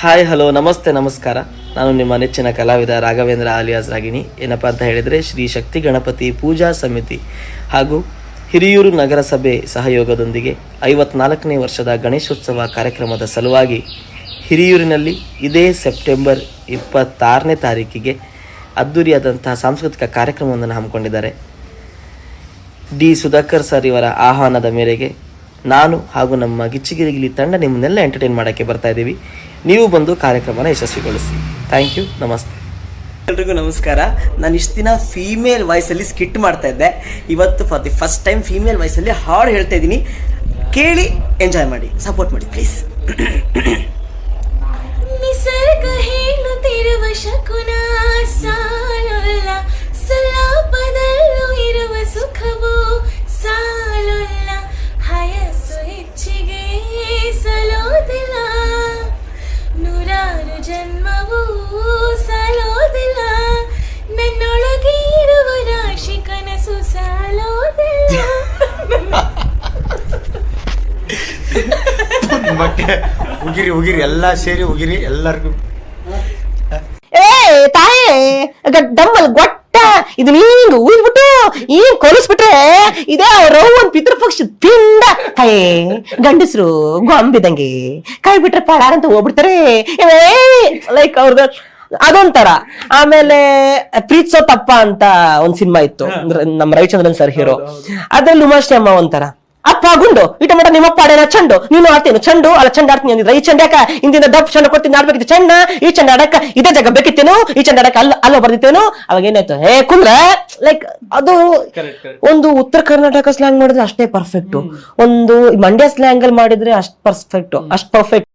Hi hello ನಮಸ್ತೆ, ನಮಸ್ಕಾರ. ನಾನು ನಿಮ್ಮ ನೆಚ್ಚಿನ ಕಲಾವಿದ ರಾಘವೇಂದ್ರ ಆಲಿಯಾಸ್ ರಾಗಿಣಿ. ಏನಪ್ಪ ಅಂತ ಹೇಳಿದರೆ, ಶ್ರೀ ಶಕ್ತಿ ಗಣಪತಿ ಪೂಜಾ ಸಮಿತಿ ಹಾಗೂ ಹಿರಿಯೂರು ನಗರಸಭೆ ಸಹಯೋಗದೊಂದಿಗೆ ಐವತ್ನಾಲ್ಕನೇ ವರ್ಷದ ಗಣೇಶೋತ್ಸವ ಕಾರ್ಯಕ್ರಮದ ಸಲುವಾಗಿ ಹಿರಿಯೂರಿನಲ್ಲಿ ಇದೇ ಸೆಪ್ಟೆಂಬರ್ ಇಪ್ಪತ್ತಾರನೇ ತಾರೀಕಿಗೆ ಅದ್ದೂರಿಯಾದಂತಹ ಸಾಂಸ್ಕೃತಿಕ ಕಾರ್ಯಕ್ರಮವನ್ನು ಹಮ್ಮಿಕೊಂಡಿದ್ದಾರೆ. ಡಿ ಸುಧಾಕರ್ ಸರ್ ಇವರ ಆಹ್ವಾನದ ಮೇರೆಗೆ ನಾನು ಹಾಗೂ ನಮ್ಮ ಗಿಚ್ಚಿಗಿರಿಗಿಲಿ ತಂಡ ನಿಮ್ಮನ್ನೆಲ್ಲ ಎಂಟರ್ಟೈನ್ ಮಾಡೋಕ್ಕೆ ಬರ್ತಾ ಇದ್ದೀವಿ. ನೀವು ಬಂದು ಕಾರ್ಯಕ್ರಮನ ಯಶಸ್ವಿಗೊಳಿಸಿ. ಥ್ಯಾಂಕ್ ಯು ನಮಸ್ತೆ. ಎಲ್ರಿಗೂ ನಮಸ್ಕಾರ. ನಾನು ಇಷ್ಟು ದಿನ ಫೀಮೇಲ್ ವಾಯ್ಸಲ್ಲಿ ಸ್ಕಿಟ್ ಮಾಡ್ತಾ ಇದ್ದೆ. ಇವತ್ತು for the first time female ವಾಯ್ಸಲ್ಲಿ ಹಾಡು ಹೇಳ್ತಾ ಇದ್ದೀನಿ. ಕೇಳಿ ಎಂಜಾಯ್ ಮಾಡಿ. ಸಪೋರ್ಟ್ ಮಾಡಿ ಪ್ಲೀಸ್ ಮತ್ತೆ ಉಗಿರಿ ಉಗಿರಿ ಎಲ್ಲ ಸೇರಿ ಉಗಿರಿ ಎಲ್ಲರಿಗೂ. ಏ ತಾಯೇ ಡಮ್ಮಲ್ ಗೊಟ್ಟ. ಇದು ಹಿಂಗ್ ಉಯ್ಬಿಟ್ಟು ಏನ್ ಕೊಲಿಸ್ಬಿಟ್ರೆ ಇದೇ ರೌನ್ ಪಿತೃಪಕ್ಷ ತಿಂದ ತಾಯೇ ಗಂಡಸ್ರು ಗೊಂಬಿದಂಗೆ. ಕೈ ಬಿಟ್ರೆ ಪಾಡಾರ ಅಂತ ಹೋಗ್ಬಿಡ್ತಾರೆ. ಲೈಕ್ ಅವ್ರದ ಅದೊಂಥರ. ಆಮೇಲೆ ಪ್ರೀತ್ಸೋ ತಪ್ಪ ಅಂತ ಒಂದ್ ಸಿನಿಮಾ ಇತ್ತು. ನಮ್ ನಮ್ಮ ರವಿಚಂದ್ರನ್ ಸರ್ ಹೀರೋ ಅದ್ರಲ್ಲಿ ಉಮಾಶ್ರೀ ಅಮ್ಮ ಒಂಥರ. ಅಪ್ಪ ಗುಂಡು. ಇಟ ಮಟ ನಿಮ್ಮಪ್ಪ ಆಡೇನ ಚಂಡು. ನೀನು ಆಡ್ತೀನಿ ಚಂಡು? ಅಲ್ಲ ಚಂಡ ಆಡ್ತೀನಿ ಅಂದಿದ್ರೆ ಈ ಚಂಡ್ಯಾಕ ಇಂದಿನ ದಪ್ಪ ಚಂಡ ಕೊಡ್ತೀನಿ ಆಡ್ಬೇಕಿತ್ತು ಚಂಡ. ಈ ಚಂಡ ಆಡಕ್ಕ ಇದೇ ಜಾಗ ಬೇಕಿತ್ತೇನು? ಈ ಚಂಡ ಆಡಕ್ಕ ಅಲ್ಲ ಅಲ್ಲ ಬರ್ದಿತ್ತೇನು? ಅವಾಗ ಏನಾಯ್ತು? ಹೇ ಕುಂದ್ರ ಲೈಕ್ ಅದು ಒಂದು ಉತ್ತರ ಕರ್ನಾಟಕ ಸ್ಲ್ಯಾಂಗ್ ಮಾಡಿದ್ರೆ ಅಷ್ಟೇ ಪರ್ಫೆಕ್ಟ್ ಒಂದು ಮಂಡ್ಯ ಸ್ಲ್ಯಾಂಗ್ ಅಲ್ಲಿ ಮಾಡಿದ್ರೆ ಅಷ್ಟ್ ಪರ್ಫೆಕ್ಟ್ ಅಷ್ಟ್ ಪರ್ಫೆಕ್ಟ್